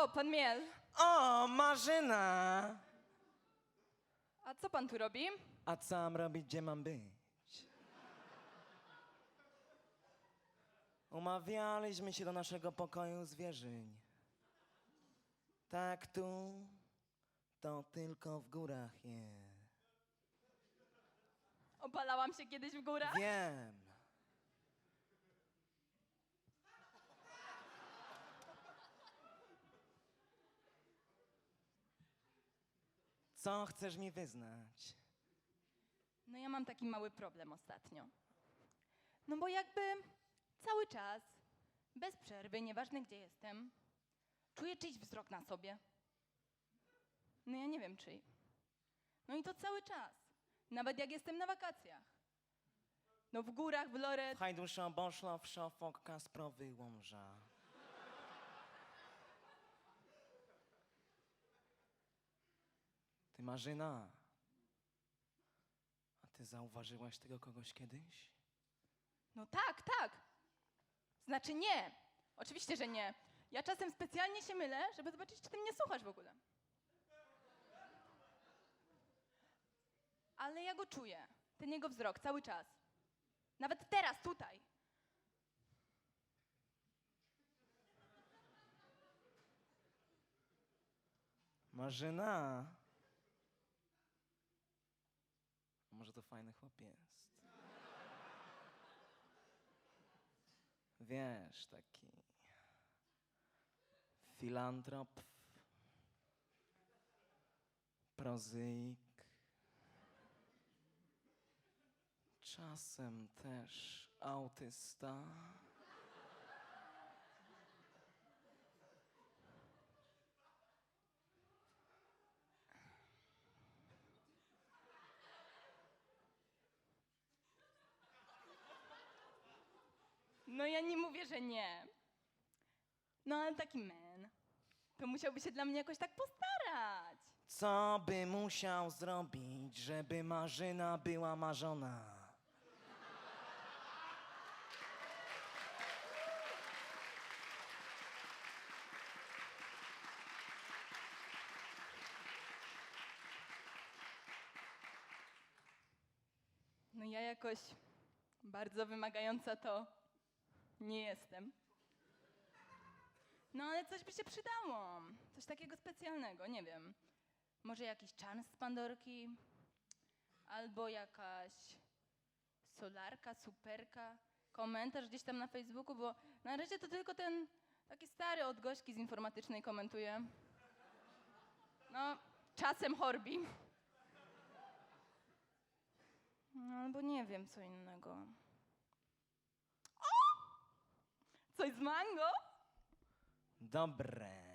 O, pan Miel. O, Marzyna! A co pan tu robi? A co mam robić, gdzie mam być? Umawialiśmy się do naszego pokoju zwierzyń. Tak tu, to tylko w górach je. Obalałam się kiedyś w górach? Wiem. Co chcesz mi wyznać? No ja mam taki mały problem ostatnio. No bo jakby cały czas, bez przerwy, nieważne gdzie jestem, czuję czyjś wzrok na sobie. No ja nie wiem czyj. No i to cały czas. Nawet jak jestem na wakacjach. No w górach, w Loret. Hajduszo, Boszlow, Szofok, Kasprowy, Łomża. Marzyna, a ty zauważyłaś tego kogoś kiedyś? No tak, tak. Znaczy nie. Oczywiście, że nie. Ja czasem specjalnie się mylę, żeby zobaczyć, czy ty mnie słuchasz w ogóle. Ale ja go czuję. Ten jego wzrok cały czas. Nawet teraz, tutaj. Marzyna. A Może to fajny chłop jest. Wiesz, taki filantrop, prozyjk, czasem też autysta. No ja nie mówię, że nie. No ale taki man, to musiałby się dla mnie jakoś tak postarać. Co by musiał zrobić, żeby Marzyna była marzona? No ja jakoś bardzo wymagająca to nie jestem. No ale coś by się przydało. Coś takiego specjalnego, nie wiem. Może jakiś czan z Pandorki? Albo jakaś solarka, superka, komentarz gdzieś tam na Facebooku, bo na razie to tylko ten taki stary od Gośki z informatycznej komentuje. No, czasem Horbi. No, albo nie wiem, co innego. O! Coś z mango? Dobre.